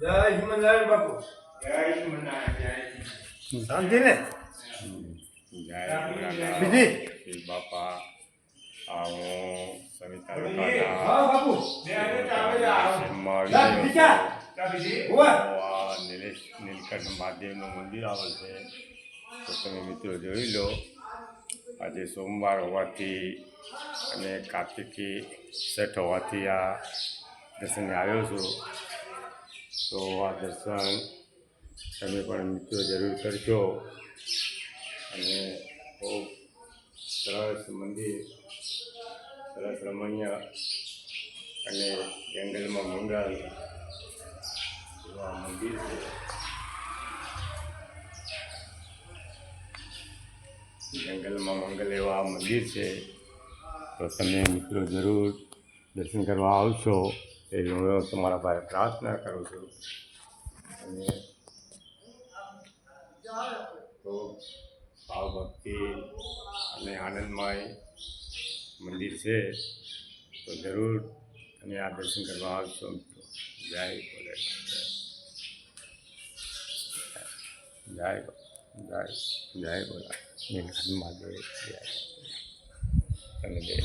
જય બાપુ. શાંતિ ને જય બીજી? બાપા આ હું સવિતા હા બાપુ. નીલેશ નીલકંઠ મહાદેવનું મંદિર આવેલ છે. તો તમે મિત્રો જોઈ લો આજે સોમવાર હોવાથી અને કાર્તિકી છઠ હોવાથી આ દર્શને આવ્યો છું. તો આ દર્શન તમે પણ મિત્રો જરૂર કરજો. અને ખૂબ સરસ મંદિર, સરસ રમણીય અને જંગલમાં મંગળ એવા મંદિર છે. જંગલમાં મંગલ એવા મંદિર છે. તો તમે મિત્રો જરૂર દર્શન કરવા આવશો. એ હું તમારા પાસે પ્રાર્થના કરું છું. અને તો ભાવ અને આનંદમય મંદિર છે, તો જરૂર તમે આ દર્શન કરવા આવશો જય બોલે જય જય જય બોલા મહાદેવ જય. તમે જય.